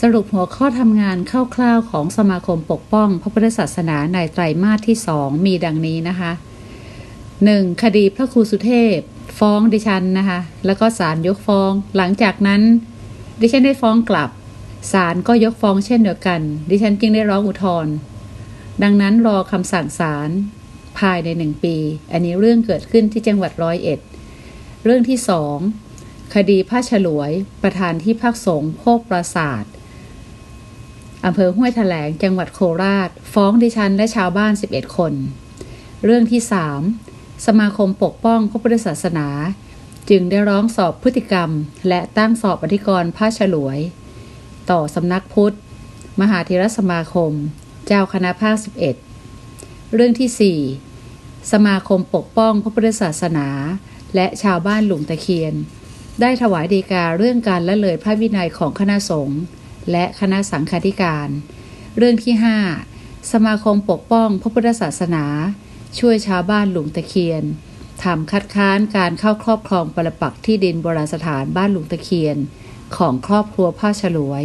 สรุปหัวข้อทำงานคร่าวๆของสมาคมปกป้องพระพุทธศาสนาในไตรมาสที่2มีดังนี้นะคะ 1. คดีพระครูสุเทพ ฟ้องดิฉันนะคะ แล้วก็ศาลยกฟ้อง หลังจากนั้น ดิฉันได้ฟ้องกลับศาลก็ยกฟ้องเช่นเดียวกัน ดิฉันจึงได้ร้องอุทธรณ์ดังนั้นรอคำสั่งศาลภายในหนึ่งปี อันนี้เรื่องเกิดขึ้นที่จังหวัดร้อยเอ็ด เรื่องที่สอง คดีพระฉลวย ประธานที่พักสงฆ์โคกปราศาสตร์อำเภอห้วยแถลงจังหวัดโคราช ฟ้องดิฉันและชาวบ้าน 11 คน เรื่องที่ 3 สมาคมปกป้องพระพุทธศาสนา จึงได้ร้องสอบพฤติกรรม และตั้งสอบอธิกรณ์พระฉลวย ต่อสำนักพุทธ มหาเทรสมาคม เจ้าคณะภาค 11 เรื่องที่ 4 สมาคมปกป้องพระพุทธศาสนา และชาวบ้านหลุงตะเคียน ได้ถวายดีกาเรื่องการละเลยพระวินัยของคณะสงฆ์และคณะสังฆาธิการ เรื่องที่ 5 สมาคมปกป้องพระพุทธศาสนา ช่วยชาวบ้านหลุงตะเคียนทำคัดค้านการเข้าครอบครองปรปักษ์ที่ดินโบราณสถานบ้านหลุงตะเคียน ของครอบครัวผ้าฉลวย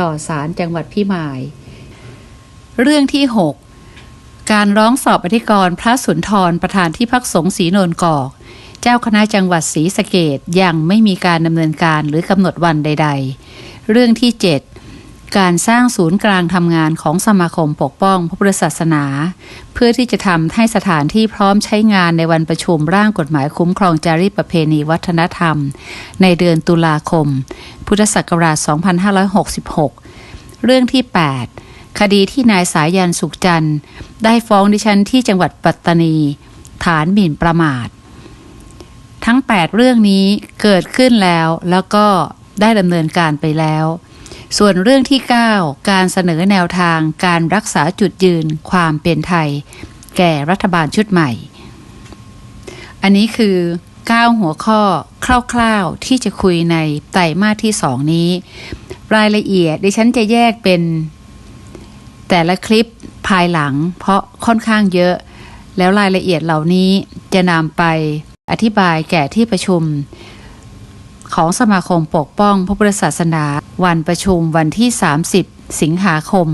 ต่อศาลจังหวัดพิมาย เรื่องที่ 6 การร้องสอบอธิกรณ์พระสุนทรประธานที่พักสงฆ์ศรีนนกอก เจ้าคณะจังหวัดศรีสะเกดยังไม่มีการดำเนินการหรือกำหนดวันใด ๆ เรื่องที่ 7 การสร้างศูนย์กลางทำงานของสมาคมปกป้องพระพุทธศาสนา เพื่อที่จะทำให้สถานที่พร้อมใช้งานในวันประชุมร่างกฎหมายคุ้มครองจารีตประเพณีวัฒนธรรม ในเดือนตุลาคม พุทธศักราช 2566 เรื่องที่ 8 คดีที่นายสายันสุขจันทร์ได้ฟ้องดิฉันที่จังหวัดปัตตานี ฐานหมิ่นประมาท ทั้ง 8 เรื่องนี้เกิดขึ้นแล้วแล้วก็ได้ดำเนินการไปแล้ว ส่วนเรื่องที่ 9 การเสนอแนวทางการรักษาจุดยืนความเป็นไทย แก่รัฐบาลชุดใหม่ อันนี้คือ 9 หัวข้อคร่าวๆที่จะคุยในไตรมาสที่ 2 นี้ รายละเอียดดิฉันจะแยกเป็น แต่ละคลิปภายหลังเพราะค่อนข้างเยอะ แล้วรายละเอียดเหล่านี้จะนำไป อธิบายแก่ที่ประชุม ของสมาคมปกป้องพระพุทธศาสนา วันประชุมวันที่ 30 สิงหาคม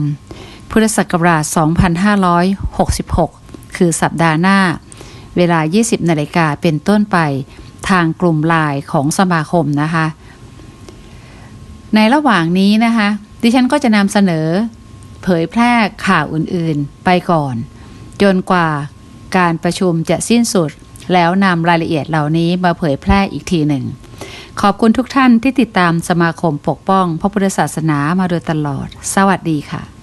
พุทธศักราช 2566 คือสัปดาห์หน้า เวลา 20 นาฬิกาเป็นต้นไปทางกลุ่มไลน์ของสมาคมนะคะ ในระหว่างนี้นะคะ ดิฉันก็จะนำเสนอ เผยแพร่ข่าวอื่นๆไปก่อน จนกว่าการประชุมจะสิ้นสุด แล้วนำรายละเอียดเหล่านี้มาเผยแพร่อีกทีหนึ่ง ขอบคุณทุกท่านที่ติดตามสมาคมปกป้องพระพุทธศาสนามาโดยตลอด สวัสดีค่ะ